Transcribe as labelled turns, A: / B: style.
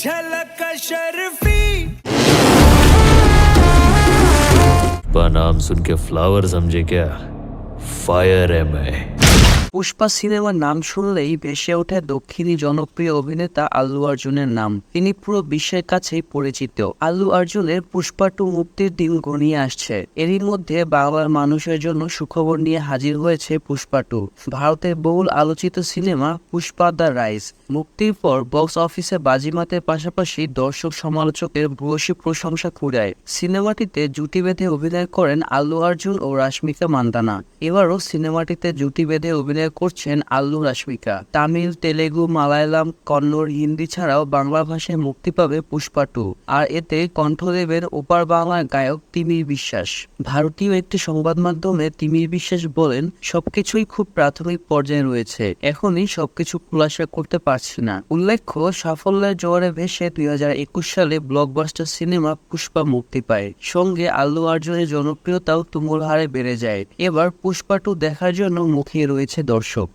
A: झलक शर्फी।
B: नाम सुन के फ्लावर समझे क्या? फायर है मैं।
C: পুষ্পা সিনেমার নাম শুনলেই ভেসে ওঠে দক্ষিণী জনপ্রিয় অভিনেতা আল্লু অর্জুনের নাম। তিনি পুরো বিশ্বের কাছেই পরিচিত। আল্লু অর্জুনের পুষ্পা টু মুক্তির দিন গনিয়ে আসছে। এরই মধ্যে বাংলার মানুষের জন্য সুখবর নিয়ে হাজির হয়েছে পুষ্পা টু ভারতের বহুল আলোচিত সিনেমা পুষ্পা দ্য রাইস মুক্তির পর বক্স অফিসে বাজিমাতের পাশাপাশি দর্শক সমালোচকের ভূয়সী প্রশংসা কুড়ায়। সিনেমাটিতে জুটি বেঁধে অভিনয় করেন আল্লু অর্জুন ও রাশ্মিকা মান্দানা। এবারও সিনেমাটিতে জুটি বেঁধে অভিনয় করছেন আল্লু রাশ্মিকা। তামিল, তেলেগু, মালায়ালাম, কন্নড়, হিন্দি ছাড়াও বাংলা ভাষায় মুক্তি পাবে পুষ্পা টু। আর এতে কণ্ঠ দেবেন ওপার বাংলার গায়ক তিমির বিশ্বাস। ভারতীয় একটি সংবাদ মাধ্যমে তিমির বিশ্বাস বলেন, সবকিছুই খুব প্রাথমিক পর্যায়ে রয়েছে। এখনই সবকিছু খোলাসা করতে পারছি না। উল্লেখ্য, সাফল্যের জোয়ারে ভেসে দুই হাজার একুশ সালে ব্লকবাস্টার সিনেমা পুষ্পা মুক্তি পায়। সঙ্গে আল্লু অর্জুনের জনপ্রিয়তাও তুমুল হারে বেড়ে যায়। এবার পুষ্পা টু দেখার জন্য মুখিয়ে রয়েছে দর্শক।